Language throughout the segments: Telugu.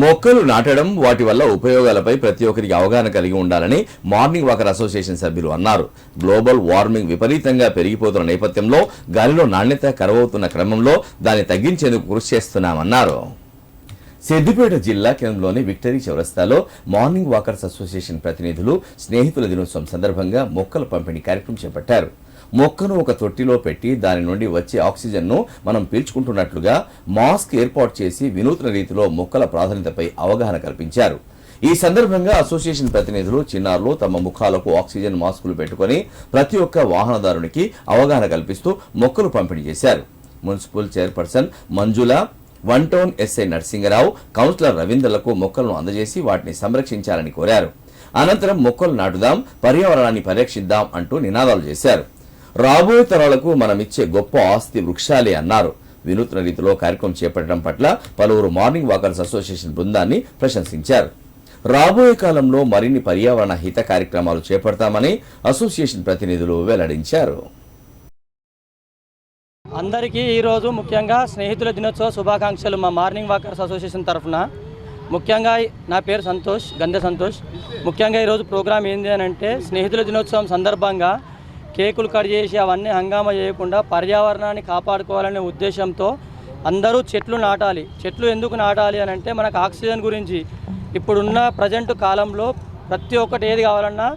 మొక్కలు నాటడం వాటి వల్ల ఉపయోగాలపై ప్రతి ఒక్కరికి అవగాహన కలిగి ఉండాలని మార్నింగ్ వాకర్ అసోసియేషన్ సభ్యులు అన్నారు. గ్లోబల్ వార్మింగ్ విపరీతంగా పెరిగిపోతున్న నేపథ్యంలో గాలిలో నాణ్యత కరువవుతున్న క్రమంలో దాన్ని తగ్గించేందుకు కృషి చేస్తున్నామన్నారు. సిద్దిపేట జిల్లా కేంద్రంలోని విక్టరీ చౌరస్తాలో మార్నింగ్ వాకర్స్ అసోసియేషన్ ప్రతినిధులు స్నేహితుల దినోత్సవం సందర్భంగా మొక్కల పంపిణీ కార్యక్రమం చేపట్టారు. మొక్కను ఒక తొట్టిలో పెట్టి దాని నుండి వచ్చే ఆక్సిజన్ను మనం పీల్చుకుంటున్నట్లుగా మాస్క్ ఏర్పాటు చేసి వినూత్న రీతిలో మొక్కల ప్రాధాన్యతపై అవగాహన కల్పించారు. ఈ సందర్భంగా అసోసియేషన్ ప్రతినిధులు చిన్నారులు తమ ముఖాలకు ఆక్సిజన్ మాస్కులు పెట్టుకొని ప్రతి ఒక్క వాహనదారునికి అవగాహన కల్పిస్తూ మొక్కలు పంపిణీ చేశారు. Municipal chairperson Manjula one town SI Narasingarao councillor రవీంద్రలకు మొక్కలను అందజేసి వాటిని సంరక్షించాలని కోరారు. అనంతరం మొక్కలు నాటుదాం పర్యావరణాన్ని పరిరక్షిద్దాం అంటూ నినాదాలు చేశారు. రాబోయే తరాలకు మనమిచ్చే గొప్ప ఆస్తి వృక్షాలే అన్నారు. వినూత్న రీతిలో కార్యక్రమం చేపట్టడం పట్ల పలువురు మార్నింగ్ వాకర్స్ అసోసియేషన్ బృందాన్ని ప్రశంసించారు. రాబోయే కాలంలో మరిన్ని పర్యావరణ హిత కార్యక్రమాలు చేపడతామని అసోసియేషన్ ప్రతినిధులు వెల్లడించారు. అందరికీ ఈరోజు ముఖ్యంగా స్నేహితుల దినోత్సవ శుభాకాంక్షలు మా మార్నింగ్ వాకర్స్ అసోసియేషన్ తరఫున. ముఖ్యంగా నా పేరు సంతోష్ గంధ సంతోష్. ముఖ్యంగా ఈరోజు ప్రోగ్రాం ఏంది అని అంటే స్నేహితుల దినోత్సవం సందర్భంగా కేకులు కట్ చేసి అవన్నీ హంగామా చేయకుండా పర్యావరణాన్ని కాపాడుకోవాలనే ఉద్దేశంతో అందరూ చెట్లు నాటాలి. చెట్లు ఎందుకు నాటాలి అని అంటే మనకు ఆక్సిజన్ గురించి. ఇప్పుడున్న ప్రజెంట్ కాలంలో ప్రతి ఒక్కటి ఏది కావాలన్నా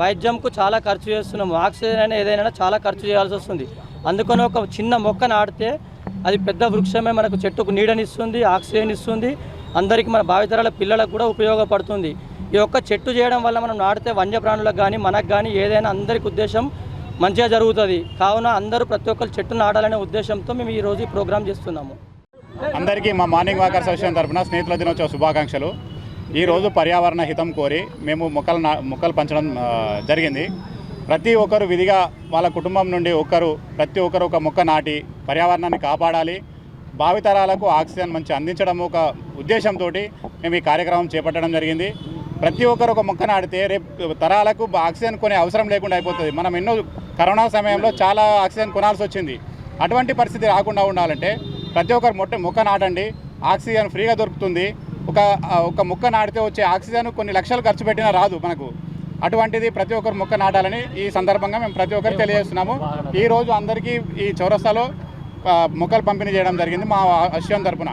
వైద్యంకు చాలా ఖర్చు చేస్తున్నాము ఆక్సిజన్ అయినా ఏదైనా చాలా ఖర్చు చేయాల్సి వస్తుంది. అందుకని ఒక చిన్న మొక్క నాటితే అది పెద్ద వృక్షమే మనకు చెట్టుకు నీడనిస్తుంది ఆక్సిజన్ ఇస్తుంది. అందరికీ మన భావితరాల పిల్లలకు కూడా ఉపయోగపడుతుంది. ఈ యొక్క చెట్టు చేయడం వల్ల మనం నాటితే వన్యప్రాణులకు కానీ మనకు కానీ ఏదైనా అందరికి ఉద్దేశం మంచిగా జరుగుతుంది. కావున అందరూ ప్రతి ఒక్కరు చెట్టు నాటాలనే ఉద్దేశంతో మేము ఈరోజు ఈ ప్రోగ్రాం చేస్తున్నాము. అందరికీ మా మార్నింగ్ వాకర్ అసోసియేషన్ తరఫున స్నేహితుల దినోత్సవ శుభాకాంక్షలు. ఈరోజు పర్యావరణ హితం కోరి మేము మొక్కలు నా మొక్కలు పంచడం జరిగింది. ప్రతి ఒక్కరు విధిగా వాళ్ళ కుటుంబం నుండి ఒక్కరు ప్రతి ఒక్కరు ఒక మొక్క నాటి పర్యావరణాన్ని కాపాడాలి. భావితరాలకు ఆక్సిజన్ మంచి అందించడం ఒక ఉద్దేశంతో మేము ఈ కార్యక్రమం చేపట్టడం జరిగింది. ప్రతి ఒక్కరు ఒక మొక్క నాటితే రేపు తరాలకు ఆక్సిజన్ కొనే అవసరం లేకుండా అయిపోతుంది. మనం ఎన్నో కరోనా సమయంలో చాలా ఆక్సిజన్ కొనాల్సి వచ్చింది. అటువంటి పరిస్థితి రాకుండా ఉండాలంటే ప్రతి ఒక్కరు మొట్ట మొక్క నాటండి. ఆక్సిజన్ ఫ్రీగా దొరుకుతుంది. ఒక ఒక మొక్క నాటితే వచ్చే ఆక్సిజన్ కొన్ని లక్షలు ఖర్చు పెట్టినా రాదు మనకు. అటువంటిది ప్రతి ఒక్కరు మొక్క నాటాలని ఈ సందర్భంగా మేము ప్రతి ఒక్కరికి తెలియజేస్తున్నాము. ఈ రోజు అందరికీ ఈ చౌరస్తాలో మొక్కలు పంపిణీ చేయడం జరిగింది మా అశ్వం తరపున.